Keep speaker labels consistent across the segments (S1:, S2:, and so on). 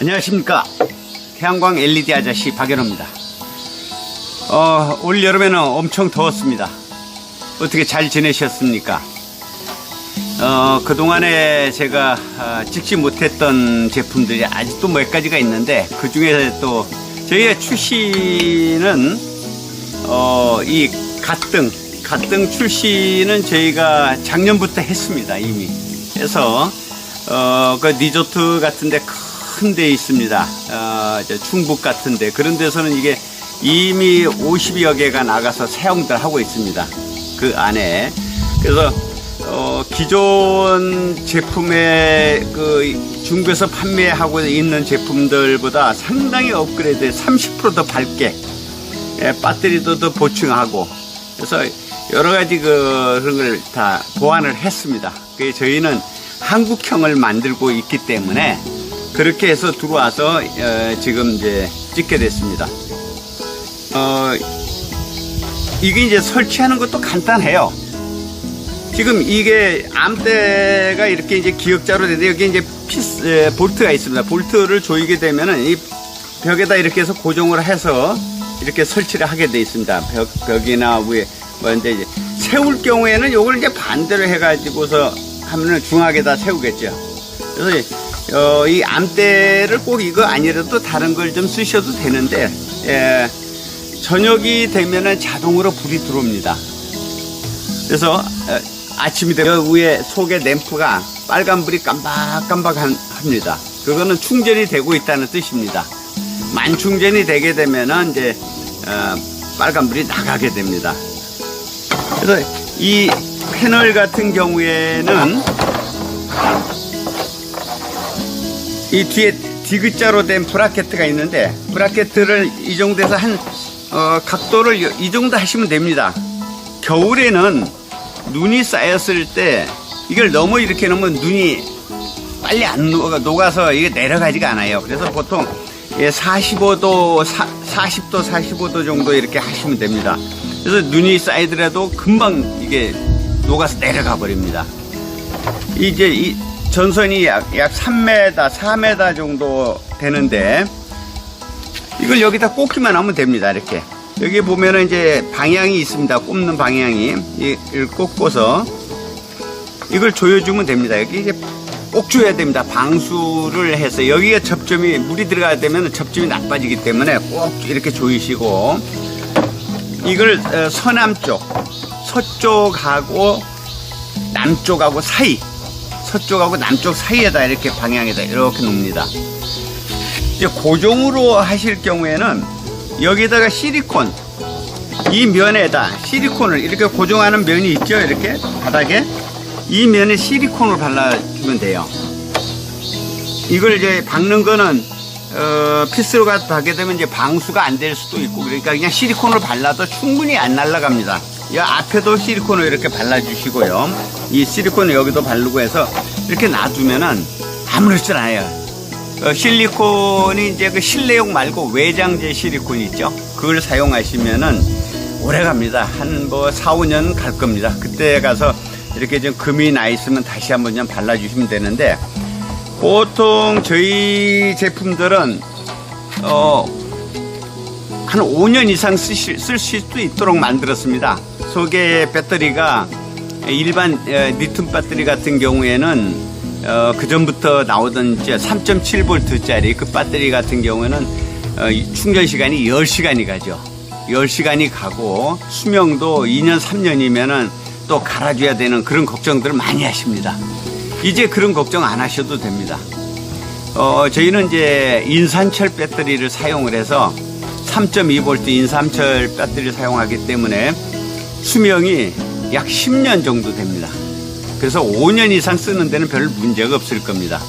S1: 안녕하십니까. 태양광 LED 아저씨 박연호입니다. 어, 올 여름에는 엄청 더웠습니다. 어떻게 잘 지내셨습니까? 어, 그동안에 제가 아, 찍지 못했던 제품들이 아직도 몇 가지가 있는데 그 중에 또 저희의 출시는 어, 이 갓등, 갓등 출시는 저희가 작년부터 했습니다, 이미. 해서, 어, 그 리조트 같은데 큰 데 있습니다. 어, 충북 같은데 그런 데서는 이게 이미 50여 개가 나가서 사용들 하고 있습니다. 그 안에. 그래서, 어, 기존 제품의 그 중국에서 판매하고 있는 제품들보다 상당히 업그레이드 30%더 밝게 예, 배터리도 더 보충하고 그래서 여러 가지 그 그런 걸 다 보완을 했습니다. 그 저희는 한국형을 만들고 있기 때문에 그렇게 해서 들어와서 어, 지금 이제 찍게 됐습니다. 어, 이게 이제 설치하는 것도 간단해요. 지금 이게 암대가 이렇게 이제 기역자로 되는데 여기 이제 피스, 에, 볼트가 있습니다. 볼트를 조이게 되면은 이 벽에다 이렇게 해서 고정을 해서 이렇게 설치를 하게 돼 있습니다. 벽, 벽이나 위에 뭐 이제 세울 경우에는 요걸 이제 반대로 해가지고서 하면은 중앙에다 세우겠죠. 그래서 어, 이 암대를 꼭 이거 아니라도 다른 걸 좀 쓰셔도 되는데 예, 저녁이 되면은 자동으로 불이 들어옵니다. 그래서 어, 아침이 되면 위에 속에 램프가 빨간 불이 깜박깜박합니다. 그거는 충전이 되고 있다는 뜻입니다. 만 충전이 되게 되면은 이제 어, 빨간 불이 나가게 됩니다. 그래서 이 패널 같은 경우에는 이 뒤에 디귿자로 된 브라켓트가 있는데 브라켓트를 이 정도에서 한 어, 각도를 이 정도 하시면 됩니다. 겨울에는 눈이 쌓였을 때 이걸 너무 이렇게 놓으면 눈이 빨리 안 녹아, 녹아서 이게 내려가지가 않아요. 그래서 보통 45도, 40도, 45도 정도 이렇게 하시면 됩니다. 그래서 눈이 쌓이더라도 금방 이게 녹아서 내려가 버립니다. 이제 이 전선이 약, 약 3m, 4m 정도 되는데 이걸 여기다 꽂기만 하면 됩니다. 이렇게. 여기 보면은 이제 방향이 있습니다. 꼽는 방향이. 이걸 꽂고서 이걸 조여주면 됩니다. 여기 이제 꼭 줘야 됩니다. 방수를 해서 여기가 접점이 물이 들어가야 되면 접점이 나빠지기 때문에 꼭 이렇게 조이시고 이걸 어, 서남쪽, 서쪽하고 남쪽하고 사이, 서쪽하고 남쪽 사이에다 이렇게 방향에다 이렇게 놓습니다. 이제 고정으로 하실 경우에는 여기다가 시리콘 이 면에다 시리콘을 이렇게 고정하는 면이 있죠? 이렇게 바닥에? 이 면에 시리콘을 발라주면 돼요. 이걸 이제 박는 거는 어, 피스로가 하게 되면 이제 방수가 안 될 수도 있고 그러니까 그냥 시리콘을 발라도 충분히 안 날아갑니다 이 앞에도 시리콘을 이렇게 발라주시고요 이 시리콘을 여기도 바르고 해서 이렇게 놔두면은 아무렇지 않아요 어, 실리콘이 이제 그 실내용 말고 외장재 실리콘 있죠? 그걸 사용하시면은 오래 갑니다. 한 뭐 4, 5년 갈 겁니다. 그때 가서 이렇게 좀 금이 나 있으면 다시 한번 좀 발라주시면 되는데 보통 저희 제품들은 어, 한 5년 이상 쓰실, 쓸 수도 있도록 만들었습니다. 속에 배터리가 일반 어, 리튬 배터리 같은 경우에는 어, 그 전부터 나오던 3.7V짜리 그 배터리 같은 경우에는 어, 충전 시간이 10시간이 가죠. 10시간이 가고 수명도 2년, 3년이면은 또 갈아줘야 되는 그런 걱정들을 많이 하십니다. 이제 그런 걱정 안 하셔도 됩니다. 어, 저희는 이제 인산철 배터리를 사용을 해서 3.2V 인산철 배터리를 사용하기 때문에 수명이 약 10년 정도 됩니다. 그래서 5년 이상 쓰는 데는 별 문제가 없을 겁니다.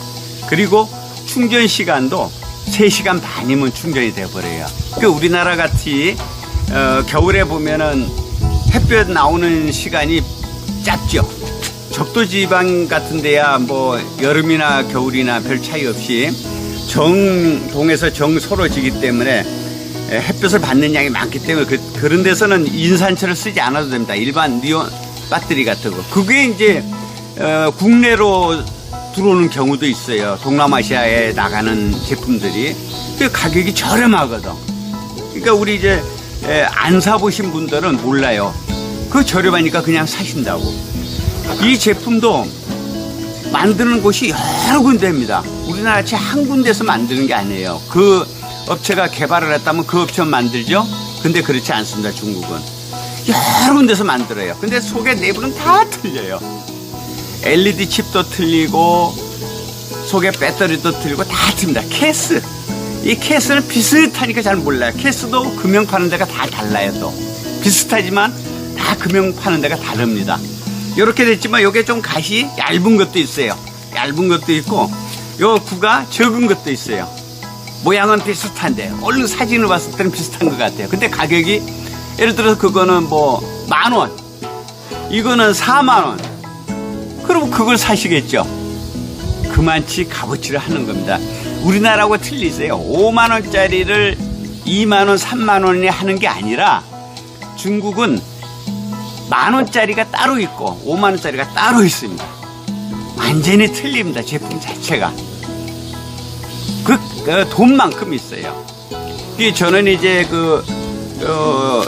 S1: 그리고 충전 시간도 3시간 반이면 충전이 돼버려요. 그 우리나라 같이 어, 겨울에 보면은 햇볕 나오는 시간이 짧죠. 적도 지방 같은 데야 뭐 여름이나 겨울이나 별 차이 없이 정동에서 정서로 지기 때문에 햇볕을 받는 양이 많기 때문에 그, 런 데서는 인산철을 쓰지 않아도 됩니다. 일반 리온 배터리 같은 거. 그게 이제 어, 국내로 들어오는 경우도 있어요. 동남아시아에 나가는 제품들이 그 가격이 저렴하거든. 그러니까 우리 이제 에, 안 사보신 분들은 몰라요. 그 저렴하니까 그냥 사신다고. 이 제품도 만드는 곳이 여러 군데입니다. 우리나라 같이 한 군데서 만드는 게 아니에요. 그 업체가 개발을 했다면 그 업체만 만들죠? 근데 그렇지 않습니다, 중국은. 여러 군데서 만들어요. 근데 속에 내부는 다 틀려요. LED 칩도 틀리고, 속에 배터리도 틀리고 다 틀립니다. 케이스. 이 케이스는 비슷하니까 잘 몰라요. 케이스도 금형 파는 데가 다 달라요, 또. 비슷하지만 다 금형 파는 데가 다릅니다. 이렇게 됐지만 이게 좀 가시 얇은 것도 있어요. 얇은 것도 있고, 요 구가 적은 것도 있어요. 모양은 비슷한데, 얼른 사진을 봤을 때는 비슷한 것 같아요. 근데 가격이, 예를 들어서 그거는 뭐, 만 원. 이거는 4만 원. 그럼 그걸 사시겠죠? 그만치 값어치를 하는 겁니다. 우리나라하고 틀리세요. 5만 원짜리를 2만 원, 3만 원에 하는 게 아니라 중국은 만 원짜리가 따로 있고 5만 원짜리가 따로 있습니다. 완전히 틀립니다. 제품 자체가. 그, 그 돈만큼 있어요. 이 저는 이제 그, 어,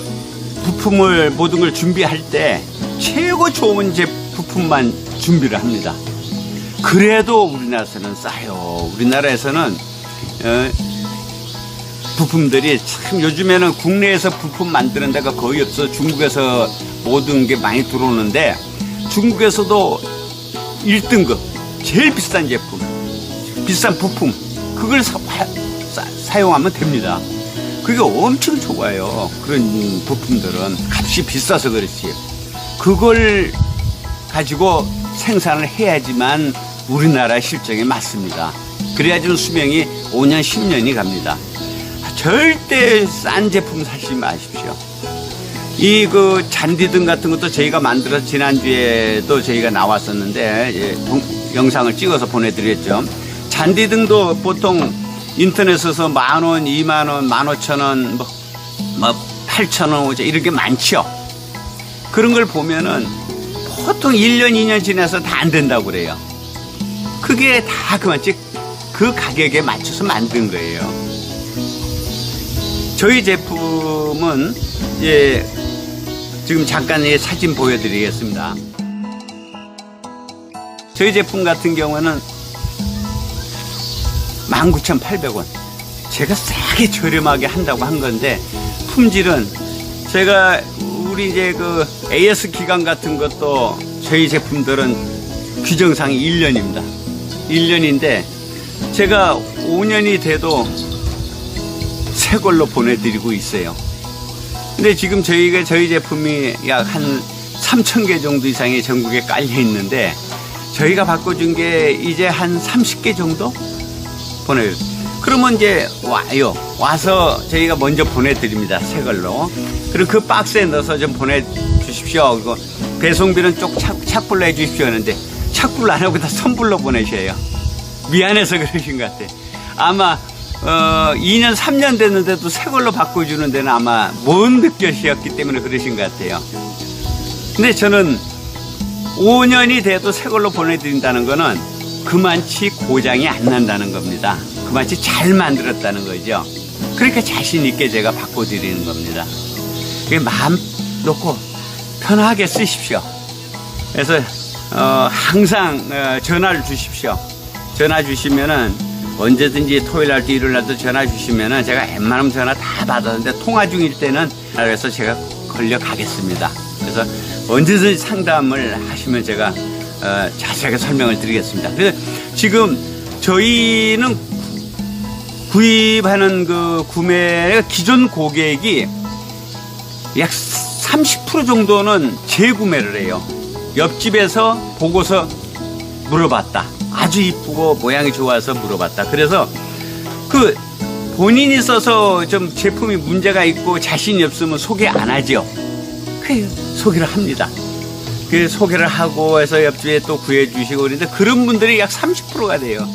S1: 부품을 모든 걸 준비할 때 최고 좋은 제 부품만 준비를 합니다. 그래도 우리나라에서는 싸요. 우리나라에서는 어, 부품들이 참 요즘에는 국내에서 부품 만드는 데가 거의 없어 중국에서 모든 게 많이 들어오는데 중국에서도 1등급 제일 비싼 제품 비싼 부품 그걸 사, 용하면 됩니다. 그게 엄청 좋아요. 그런 부품들은 값이 비싸서 그렇지. 그걸 가지고 생산을 해야지만 우리나라 실정에 맞습니다. 그래야지만 수명이 5년, 10년이 갑니다. 절대 싼 제품 사지 마십시오. 이 그 잔디등 같은 것도 저희가 만들어서 지난주에도 저희가 나왔었는데 예, 동- 영상을 찍어서 보내드렸죠. 잔디등도 보통 인터넷에서 만 원, 이만 원, 만 오천 원, 뭐, 뭐 팔천 원, 이런 게 많죠. 그런 걸 보면은 보통 1년, 2년 지나서 다 안 된다고 그래요. 그게 다 그만치 그 가격에 맞춰서 만든 거예요. 저희 제품은 예, 지금 잠깐 이 사진 보여드리겠습니다. 저희 제품 같은 경우는 19,800원. 제가 싸게 저렴하게 한다고 한 건데 품질은 제가 우리 이제 그 AS 기간 같은 것도 저희 제품들은 규정상이 1년입니다. 1년인데 제가 5년이 돼도 새 걸로 보내드리고 있어요. 근데 지금 저희가 저희 제품이 약 한 3천 개 정도 이상이 전국에 깔려 있는데 저희가 바꿔준 게 이제 한 30개 정도 보내요. 그러면 이제 와요. 와서 저희가 먼저 보내드립니다. 새 걸로. 그리고 그 박스에 넣어서 좀 보내주십시오. 그리고 배송비는 쪽 착, 착불로 해주십시오. 하는데 착불로 안 하고 다 선불로 보내셔요. 미안해서 그러신 것 같아요. 아마 어, 2년, 3년 됐는데도 새 걸로 바꿔주는 데는 아마 먼 느껴이었기 때문에 그러신 것 같아요. 근데 저는 5년이 돼도 새 걸로 보내드린다는 거는 그만치 고장이 안 난다는 겁니다. 그만치 잘 만들었다는 거죠. 그러니까 자신 있게 제가 바꿔드리는 겁니다. 마음 놓고 편하게 쓰십시오. 그래서, 어, 항상 어, 전화를 주십시오. 전화 주시면은 언제든지 토요일 날도 일요일 날도 전화 주시면은 제가 웬만하면 전화 다 받았는데 통화 중일 때는 그래서 제가 걸려 가겠습니다. 그래서 언제든지 상담을 하시면 제가 어, 자세하게 설명을 드리겠습니다. 그래서 지금 저희는 구입하는 그 구매 기존 고객이 약 30% 정도는 재구매를 해요. 옆집에서 보고서 물어봤다. 아주 이쁘고 모양이 좋아서 물어봤다. 그래서 그 본인이 써서 좀 제품이 문제가 있고 자신이 없으면 소개 안 하죠. 그 소개를 합니다. 그 소개를 하고 해서 옆집에 또 구해주시고 그런데 그런 분들이 약 30%가 돼요.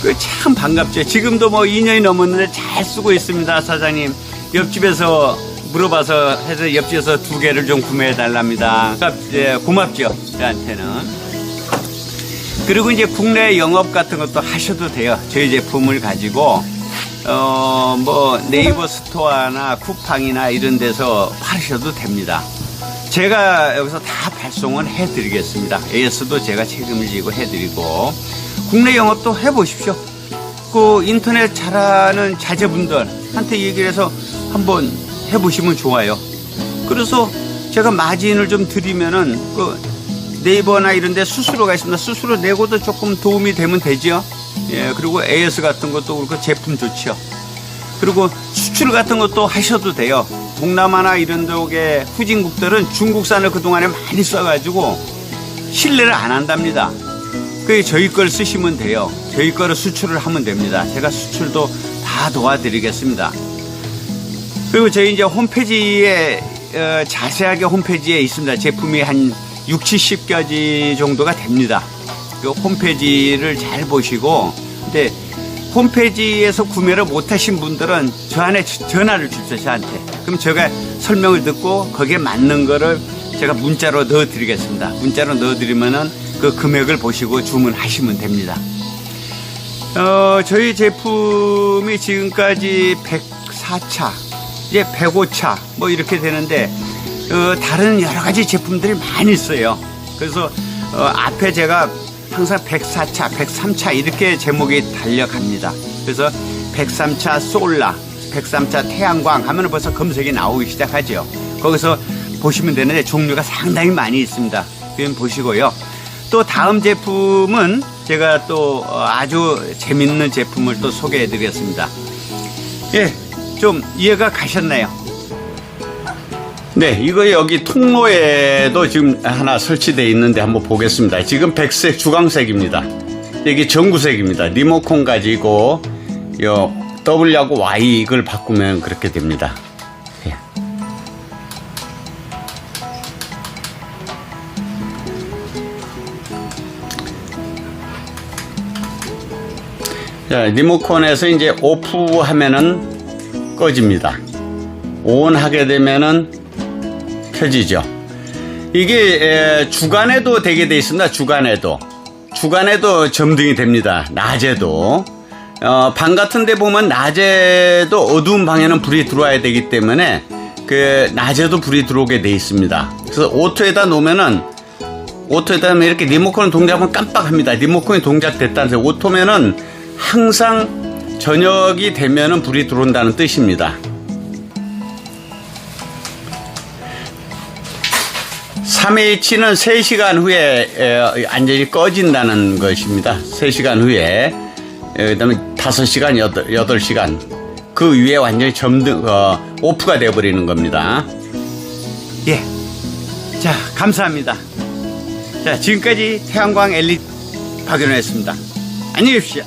S1: 그 참 반갑죠. 지금도 뭐 2년이 넘었는데 잘 쓰고 있습니다, 사장님. 옆집에서 물어봐서 해서 옆집에서 두 개를 좀 구매해 달랍니다. 고맙죠 저한테는. 그리고 이제 국내 영업 같은 것도 하셔도 돼요. 저희 제품을 가지고 어 뭐 네이버 스토어나 쿠팡이나 이런 데서 파셔도 됩니다. 제가 여기서 다 발송을 해드리겠습니다. AS도 제가 책임을 지고 해드리고 국내 영업도 해보십시오. 그 인터넷 잘하는 자제분들한테 얘기를 해서 한번 해보시면 좋아요. 그래서 제가 마진을 좀 드리면은 그 네이버나 이런 데 수수료가 있습니다. 수수료 내고도 조금 도움이 되면 되죠. 예, 그리고 AS 같은 것도 그렇고 제품 좋죠. 그리고 수출 같은 것도 하셔도 돼요. 동남아나 이런 쪽에 후진국들은 중국산을 그동안에 많이 써가지고 신뢰를 안 한답니다. 그 저희 걸 쓰시면 돼요. 저희 거를 수출을 하면 됩니다. 제가 수출도 다 도와드리겠습니다. 그리고 저희 이제 홈페이지에 어, 자세하게 홈페이지에 있습니다. 제품이 한 6, 70가지 정도가 됩니다. 그 홈페이지를 잘 보시고 근데 홈페이지에서 구매를 못하신 분들은 저한테 전화를 주십시오 저한테. 그럼 제가 설명을 듣고 거기에 맞는 거를 제가 문자로 넣어드리겠습니다. 문자로 넣어드리면은 그 금액을 보시고 주문하시면 됩니다. 어, 저희 제품이 지금까지 104차, 이제 105차, 뭐 이렇게 되는데, 어, 다른 여러 가지 제품들이 많이 있어요. 그래서, 어, 앞에 제가 항상 104차, 103차 이렇게 제목이 달려갑니다. 그래서 103차 솔라, 103차 태양광 하면 벌써 검색이 나오기 시작하죠. 거기서 보시면 되는데 종류가 상당히 많이 있습니다. 그럼 보시고요. 또 다음 제품은 제가 또 어, 아주 재밌는 제품을 또 소개해 드리겠습니다. 예, 좀 이해가 가셨나요? 네, 이거 여기 통로에도 지금 하나 설치되어 있는데 한번 보겠습니다. 지금 백색, 주광색입니다. 여기 전구색입니다. 리모컨 가지고 요 W하고 Y 이걸 바꾸면 그렇게 됩니다. 예. 자, 리모컨에서 이제 오프 하면은 꺼집니다. 온 하게 되면은 켜지죠. 이게 에, 주간에도 되게 돼 있습니다. 주간에도. 주간에도 점등이 됩니다. 낮에도. 어, 방 같은 데 보면 낮에도 어두운 방에는 불이 들어와야 되기 때문에 그 낮에도 불이 들어오게 돼 있습니다. 그래서 오토에다 놓으면은 오토에다 하면 이렇게 리모컨을 동작하면 깜빡합니다. 리모컨이 동작됐다는 소리. 오토면은 항상 저녁이 되면은 불이 들어온다는 뜻입니다. 3H는 3시간 후에 에, 완전히 꺼진다는 것입니다. 3시간 후에 에, 그다음에 5시간, 8, 8시간 그 위에 완전히 점등 어, 오프가 되어 버리는 겁니다. 예. 자, 감사합니다. 자, 지금까지 태양광 엘리 박연호였습니다. 안녕히 계십시오.